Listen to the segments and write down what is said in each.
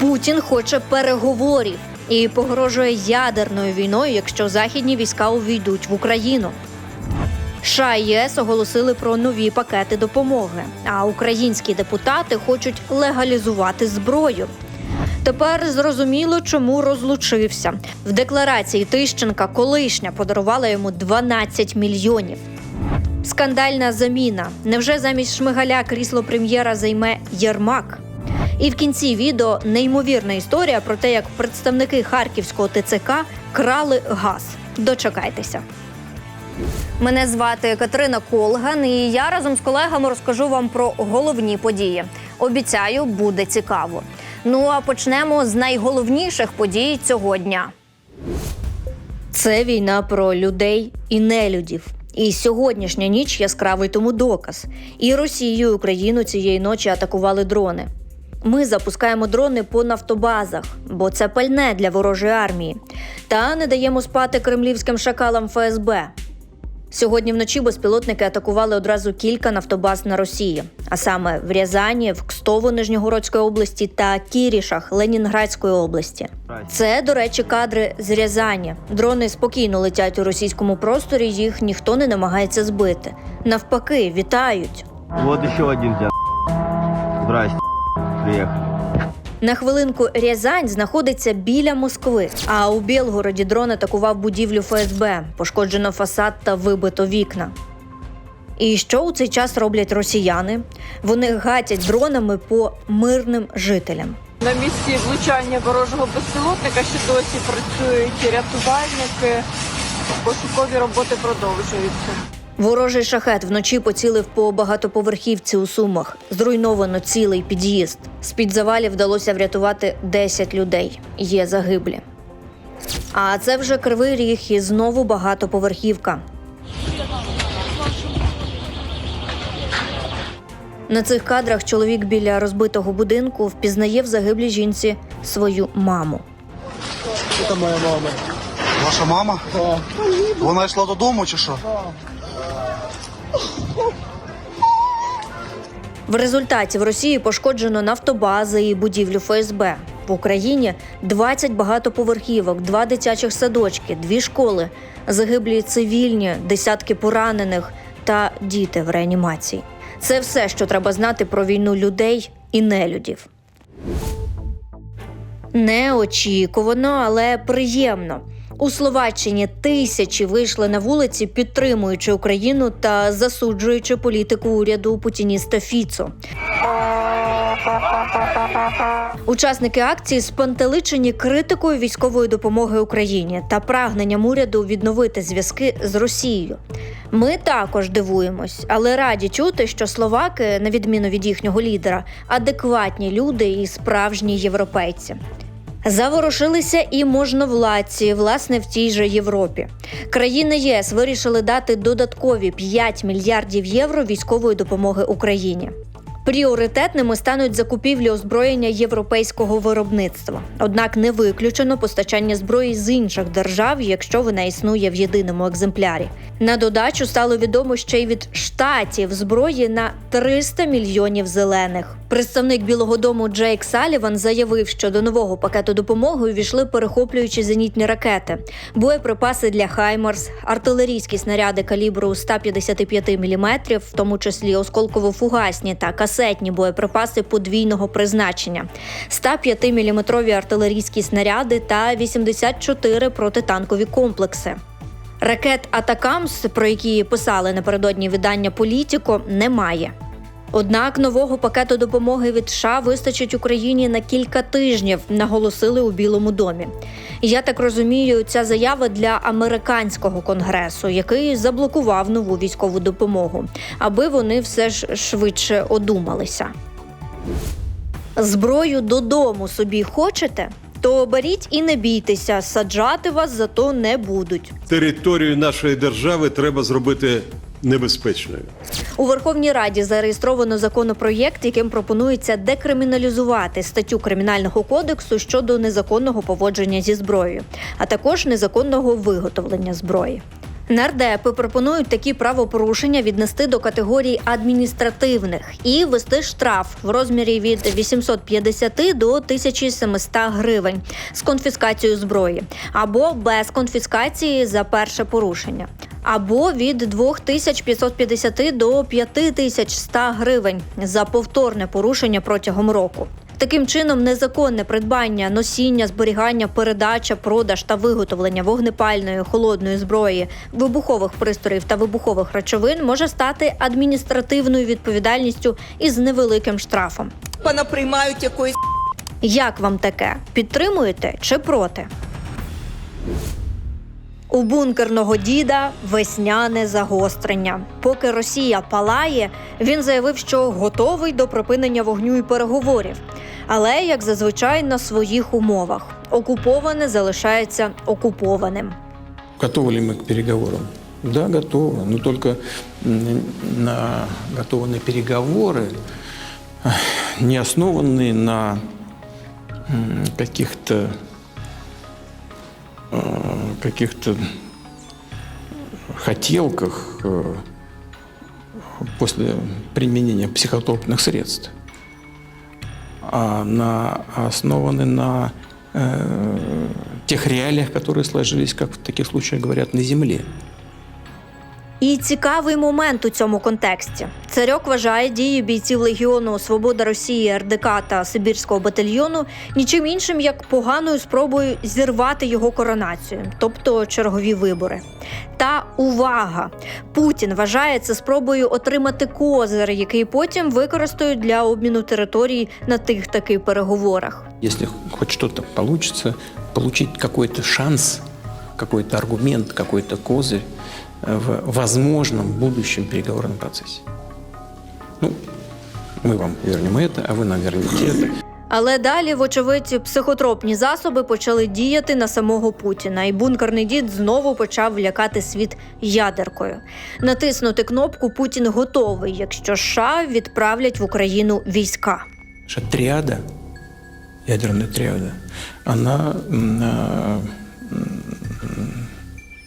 Путін хоче переговорів і погрожує ядерною війною, якщо західні війська увійдуть в Україну. США і ЄС оголосили про нові пакети допомоги, а українські депутати хочуть легалізувати зброю. Тепер зрозуміло, чому розлучився. В декларації Тищенка колишня подарувала йому 12 мільйонів. Скандальна заміна. Невже замість шмигаля крісло прем'єра займе Єрмак? І в кінці відео неймовірна історія про те, як представники харківського ТЦК крали газ. Дочекайтеся. Мене звати Катерина Колган, і я разом з колегами розкажу вам про головні події. Обіцяю, буде цікаво. Ну а почнемо з найголовніших подій цього дня. Це війна про людей і нелюдів. І сьогоднішня ніч яскравий тому доказ. І Росію, і Україну цієї ночі атакували дрони. Ми запускаємо дрони по нафтобазах, бо це пальне для ворожої армії. Та не даємо спати кремлівським шакалам ФСБ. Сьогодні вночі безпілотники атакували одразу кілька нафтобаз на Росії, а саме в Рязані, в Кстову Нижньогородської області та Кірішах Ленінградської області. Це, до речі, кадри з Рязані. Дрони спокійно летять у російському просторі, їх ніхто не намагається збити. Навпаки, вітають. Вот еще один. Здрасте. Приехали. На хвилинку Рязань знаходиться біля Москви. А у Білгороді дрон атакував будівлю ФСБ, пошкоджено фасад та вибито вікна. І що у цей час роблять росіяни? Вони гатять дронами по мирним жителям. На місці влучання ворожого безпілотника ще досі працюють рятувальники. Пошукові роботи продовжуються. Ворожий шахет вночі поцілив по багатоповерхівці у Сумах. Зруйновано цілий під'їзд. З під завалів вдалося врятувати 10 людей. Є загиблі. А це вже кривий ріг і знову багатоповерхівка. На цих кадрах чоловік біля розбитого будинку впізнає в загиблій жінці свою маму. Це моя мама. Ваша мама? Так. Вона йшла додому чи що? В результаті в Росії пошкоджено нафтобази і будівлю ФСБ. В Україні 20 багатоповерхівок, два дитячих садочки, дві школи, загиблі цивільні, десятки поранених та діти в реанімації. Це все, що треба знати про війну людей і нелюдів. Неочікувано, але приємно. У Словаччині тисячі вийшли на вулиці, підтримуючи Україну та засуджуючи політику уряду путініста Фіцо. Учасники акції спантеличені критикою військової допомоги Україні та прагненням уряду відновити зв'язки з Росією. Ми також дивуємось, але раді чути, що словаки, на відміну від їхнього лідера, адекватні люди і справжні європейці. Заворушилися і можновладці, власне, в тій же Європі. Країни ЄС вирішили дати додаткові 5 мільярдів євро військової допомоги Україні. Пріоритетними стануть закупівлі озброєння європейського виробництва. Однак не виключено постачання зброї з інших держав, якщо вона існує в єдиному екземплярі. На додачу стало відомо ще й від штатів зброї на 300 мільйонів зелених. Представник Білого Дому Джейк Саліван заявив, що до нового пакету допомоги увійшли перехоплюючі зенітні ракети, боєприпаси для Хаймарс, артилерійські снаряди калібру 155 мм, в тому числі осколково-фугасні та касетні боєприпаси подвійного призначення, 105 мм артилерійські снаряди та 84 протитанкові комплекси. Ракет Атакамс, про які писали напередодні видання Політіко, немає. Однак нового пакету допомоги від США вистачить Україні на кілька тижнів, наголосили у Білому домі. Я так розумію, ця заява для американського конгресу, який заблокував нову військову допомогу, аби вони все ж швидше одумалися. Зброю додому собі хочете? То беріть і не бійтеся, саджати вас зато не будуть. Територію нашої держави треба зробити небезпечною. У Верховній Раді зареєстровано законопроєкт, яким пропонується декриміналізувати статтю кримінального кодексу щодо незаконного поводження зі зброєю, а також незаконного виготовлення зброї. Нардепи пропонують такі правопорушення віднести до категорії адміністративних і ввести штраф в розмірі від 850 до 1700 гривень з конфіскацією зброї або без конфіскації за перше порушення. Або від 2550 до 5100 гривень за повторне порушення протягом року. Таким чином, незаконне придбання, носіння, зберігання, передача, продаж та виготовлення вогнепальної холодної зброї, вибухових пристроїв та вибухових речовин може стати адміністративною відповідальністю із невеликим штрафом. Пана приймають якоїсь Як вам таке? Підтримуєте чи проти? У бункерного діда весняне загострення. Поки Росія палає, він заявив, що готовий до припинення вогню і переговорів. Але, як зазвичай, на своїх умовах окуповане залишається окупованим. Готовы ли мы к переговорам? Да, готовы. Но только м, на, готовы на переговоры, эх, не основанные на м, каких-то э, каких-то хотелках э, после применения психотропных средств, а на, основаны на э, тех реалиях, которые сложились, как в таких случаях говорят, на земле. І цікавий момент у цьому контексті. Царьок вважає дії бійців легіону Свобода Росії, РДК та Сибірського батальйону нічим іншим як поганою спробою зірвати його коронацію, тобто чергові вибори. Та увага! Путін вважає це спробою отримати козир, який потім використають для обміну територій на тих таки переговорах. Если хоть что-то получится, получить какой-то шанс, какой-то аргумент, козырь э, в возможном будущем переговорном процессе. Ну, мы вам вернем это, а вы нам вернете это. Але далі, вочевидь, психотропні засоби почали діяти на самого Путіна, і бункерний дід знову почав лякати світ ядеркою. Натиснути кнопку Путін готовий, якщо США відправлять в Україну війська. Наша триада, ядерная триада, она м, а, м,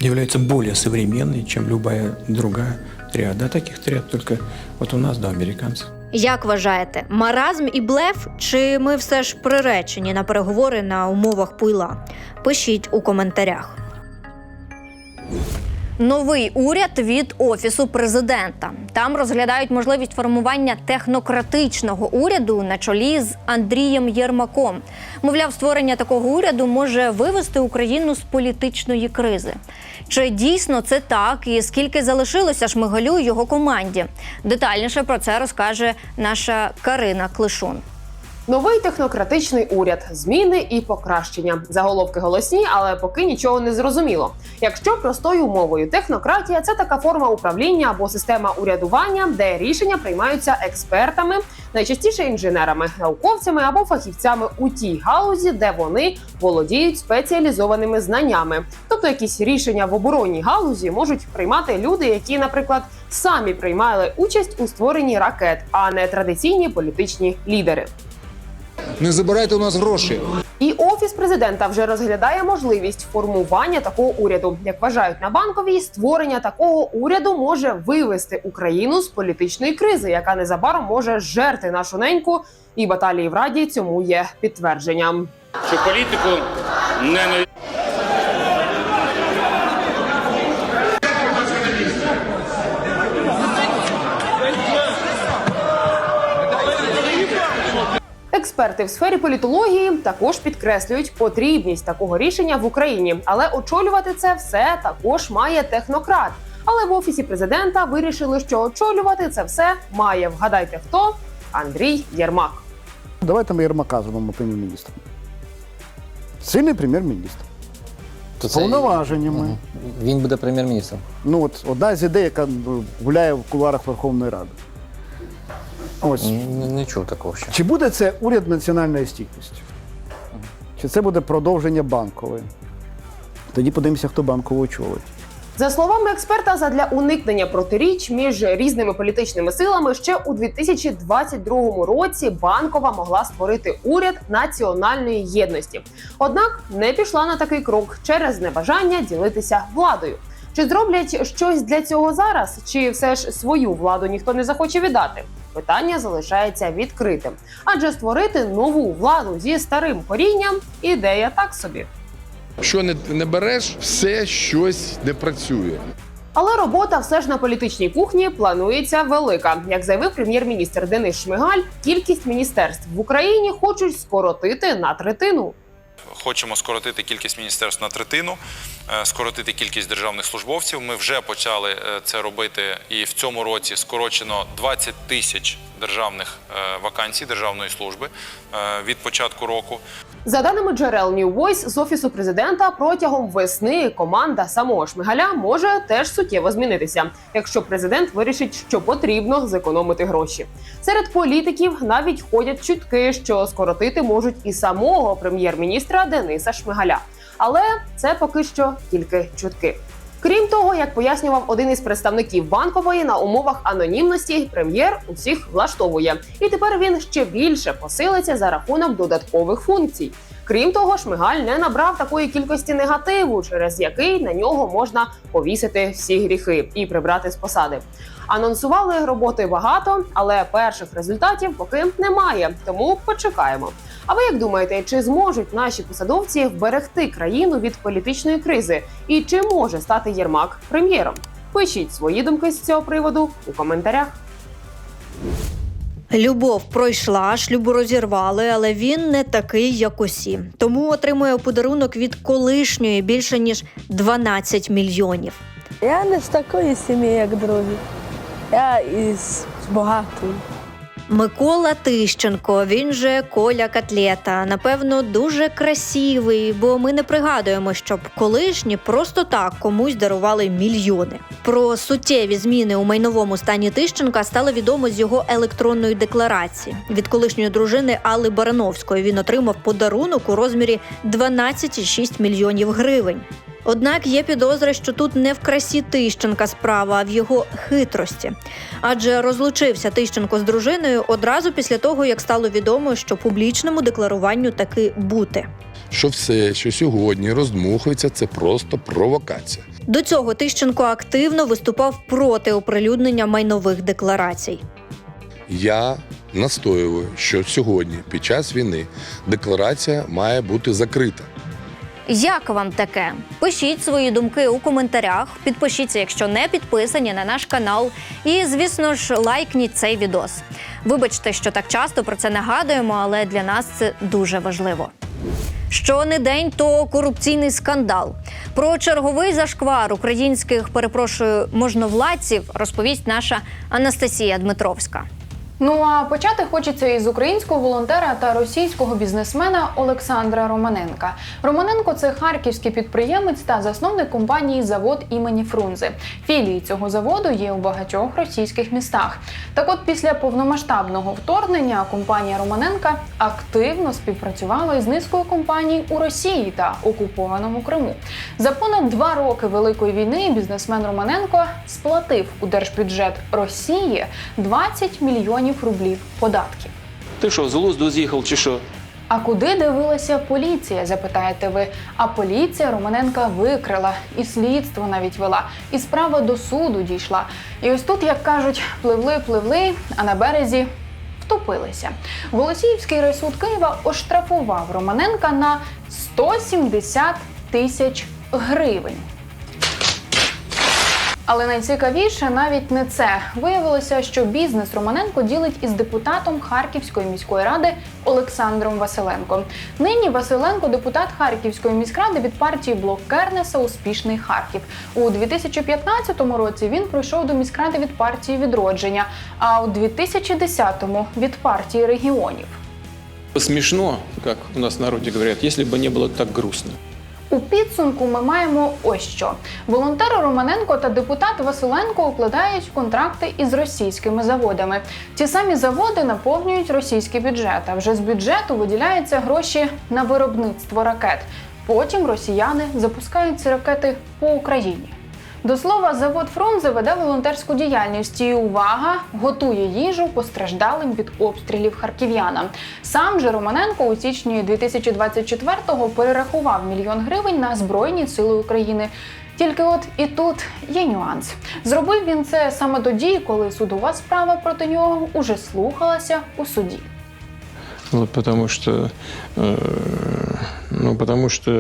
является более современной, чем любая другая триада. А таких триад только вот у нас, да, американцев. Як вважаєте, маразм і блеф, чи ми все ж приречені на переговори на умовах пуйла? Пишіть у коментарях. Новий уряд від офісу президента. Там розглядають можливість формування технократичного уряду на чолі з Андрієм Єрмаком. Мовляв, створення такого уряду може вивести Україну з політичної кризи. Чи дійсно це так, і скільки залишилося Шмигалю і його команді? Детальніше про це розкаже наша Карина Клишун. Новий технократичний уряд, зміни і покращення. Заголовки голосні, але поки нічого не зрозуміло. Якщо простою мовою технократія це така форма управління або система урядування, де рішення приймаються експертами, найчастіше інженерами, науковцями або фахівцями у тій галузі, де вони володіють спеціалізованими знаннями. Тобто якісь рішення в оборонній галузі можуть приймати люди, які, наприклад, самі приймали участь у створенні ракет, а не традиційні політичні лідери. Не забирайте у нас гроші. І офіс президента вже розглядає можливість формування такого уряду. Як вважають на банковій, створення такого уряду може вивести Україну з політичної кризи, яка незабаром може жерти нашу неньку. І баталії в раді цьому є підтвердженням. що політику не Експерти в сфері політології також підкреслюють потрібність такого рішення в Україні, але очолювати це все також має технократ. Але в офісі президента вирішили, що очолювати це все має вгадайте хто Андрій Єрмак. Давайте ми Єрмака зробимо прем'єр-міністром. Сильний прем'єр-міністр. То З повноваженнями. Мгм. Він буде прем'єр-міністром. Ну, от одна з ідей, яка ну, гуляє в кулуарах Верховної Ради. Ось. Не, не чув такого ще. Чи буде це уряд національної стійкості? Чи це буде продовження банкової? Тоді подивимося, хто банкову очолить. За словами експерта, задля уникнення протиріч між різними політичними силами ще у 2022 році банкова могла створити уряд національної єдності. Однак не пішла на такий крок через небажання ділитися владою. Чи зроблять щось для цього зараз? Чи все ж свою владу ніхто не захоче віддати? Питання залишається відкритим, адже створити нову владу зі старим корінням ідея так собі. Що не, не береш, все щось не працює. Але робота все ж на політичній кухні планується велика. Як заявив прем'єр-міністр Денис Шмигаль, кількість міністерств в Україні хочуть скоротити на третину. Хочемо скоротити кількість міністерств на третину, е, скоротити кількість державних службовців. Ми вже почали е, це робити, і в цьому році скорочено 20 тисяч державних е, вакансій державної служби від початку року. За даними джерел New Voice з офісу президента, протягом весни команда самого Шмигаля може теж суттєво змінитися, якщо президент вирішить, що потрібно зекономити гроші. Серед політиків навіть ходять чутки, що скоротити можуть і самого прем'єр-міністра Дениса Шмигаля. Але це поки що тільки чутки. Крім того, як пояснював один із представників банкової на умовах анонімності, прем'єр усіх влаштовує, і тепер він ще більше посилиться за рахунок додаткових функцій. Крім того, Шмигаль не набрав такої кількості негативу, через який на нього можна повісити всі гріхи і прибрати з посади. Анонсували роботи багато, але перших результатів поки немає. Тому почекаємо. А ви як думаєте, чи зможуть наші посадовці вберегти країну від політичної кризи? І чи може стати Єрмак прем'єром? Пишіть свої думки з цього приводу у коментарях. Любов пройшла, шлюбу розірвали, але він не такий, як усі. Тому отримує подарунок від колишньої більше ніж 12 мільйонів. Я не з такої сім'ї, як другі. Я із багатої. Микола Тищенко, він же Коля Котлета. Напевно, дуже красивий, бо ми не пригадуємо, щоб колишні просто так комусь дарували мільйони. Про суттєві зміни у майновому стані Тищенка стало відомо з його електронної декларації. Від колишньої дружини Алли Барановської він отримав подарунок у розмірі 12,6 мільйонів гривень. Однак є підозри, що тут не в красі Тищенка справа, а в його хитрості. Адже розлучився Тищенко з дружиною одразу після того, як стало відомо, що публічному декларуванню таки бути. Що все, що сьогодні роздмухується, це просто провокація. До цього Тищенко активно виступав проти оприлюднення майнових декларацій. Я настоюю, що сьогодні, під час війни, декларація має бути закрита. Як вам таке? Пишіть свої думки у коментарях, підпишіться, якщо не підписані на наш канал. І, звісно ж, лайкніть цей відос. Вибачте, що так часто про це нагадуємо, але для нас це дуже важливо. Що не день, то корупційний скандал. Про черговий зашквар українських, перепрошую, можновладців розповість наша Анастасія Дмитровська. Ну а почати хочеться із українського волонтера та російського бізнесмена Олександра Романенка. Романенко це харківський підприємець та засновник компанії Завод імені Фрунзе. Філії цього заводу є у багатьох російських містах. Так от, після повномасштабного вторгнення компанія Романенка активно співпрацювала із низкою компаній у Росії та окупованому Криму. За понад два роки великої війни бізнесмен Романенко сплатив у держбюджет Росії 20 мільйонів рублів податків. Ти що, з глузду з'їхав чи що? А куди дивилася поліція? Запитаєте ви. А поліція Романенка викрила, і слідство навіть вела, і справа до суду дійшла. І ось тут, як кажуть, пливли, пливли, а на березі. Втопилися. Голосіївський райсуд Києва оштрафував Романенка на 170 тисяч гривень. Але найцікавіше навіть не це. Виявилося, що бізнес Романенко ділить із депутатом Харківської міської ради Олександром Василенко. Нині Василенко депутат Харківської міськради від партії Блок Кернеса Успішний Харків. У 2015 році він пройшов до міськради від партії Відродження, а у 2010-му від партії регіонів. Смешно, как у нас в народе говорят, если бы не было так грустно. У підсумку ми маємо ось що: волонтери Романенко та депутат Василенко укладають контракти із російськими заводами. Ті самі заводи наповнюють російський бюджет. А вже з бюджету виділяються гроші на виробництво ракет. Потім росіяни запускають ці ракети по Україні. До слова, завод Фрунзе веде волонтерську діяльність і увага готує їжу постраждалим від обстрілів харків'янам. Сам же Романенко у січні 2024-го перерахував мільйон гривень на Збройні Сили України. Тільки от і тут є нюанс. Зробив він це саме тоді, коли судова справа проти нього уже слухалася у суді. Вот потому что, э, ну, потому что,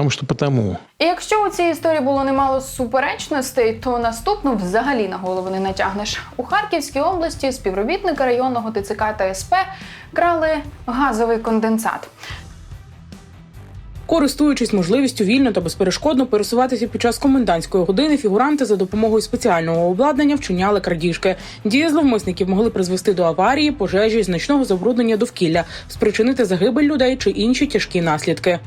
м, потому что потому. І якщо у цій історії було немало суперечностей, то наступну взагалі на голову не натягнеш. У Харківській області співробітники районного ТЦК та СП крали газовий конденсат. Користуючись можливістю вільно та безперешкодно пересуватися під час комендантської години, фігуранти за допомогою спеціального обладнання вчиняли крадіжки. Дії зловмисників могли призвести до аварії, пожежі, значного забруднення довкілля, спричинити загибель людей чи інші тяжкі наслідки.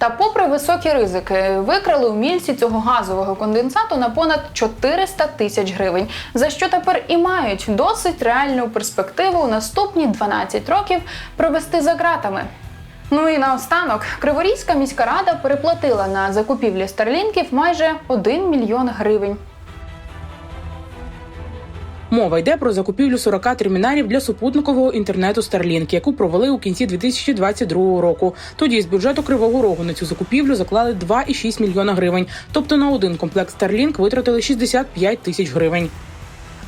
Та, попри високі ризики, викрали умільці цього газового конденсату на понад 400 тисяч гривень, за що тепер і мають досить реальну перспективу у наступні 12 років провести за ґратами. Ну і наостанок, Криворізька міська рада переплатила на закупівлі старлінків майже 1 мільйон гривень. Мова йде про закупівлю 40 терміналів для супутникового інтернету Starlink, яку провели у кінці 2022 року. Тоді з бюджету Кривого Рогу на цю закупівлю заклали 2,6 мільйона гривень. Тобто на один комплект Starlink витратили 65 тисяч гривень.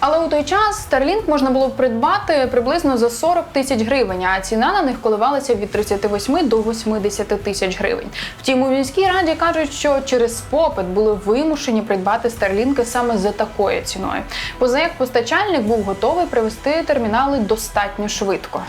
Але у той час Starlink можна було придбати приблизно за 40 тисяч гривень, а ціна на них коливалася від 38 до 80 тисяч гривень. Втім, у міській раді кажуть, що через попит були вимушені придбати Starlink саме за такою ціною. Поза як постачальник був готовий привезти термінали достатньо швидко.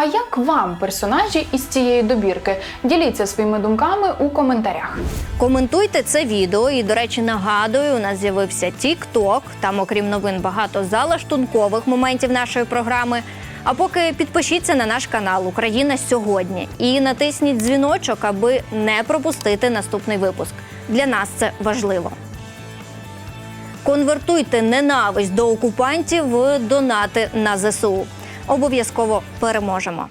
А як вам персонажі із цієї добірки? Діліться своїми думками у коментарях. Коментуйте це відео. І, до речі, нагадую, у нас з'явився TikTok. Там, окрім новин, багато залаштункових моментів нашої програми. А поки підпишіться на наш канал Україна сьогодні і натисніть дзвіночок, аби не пропустити наступний випуск. Для нас це важливо. Конвертуйте ненависть до окупантів в донати на ЗСУ. Обов'язково переможемо.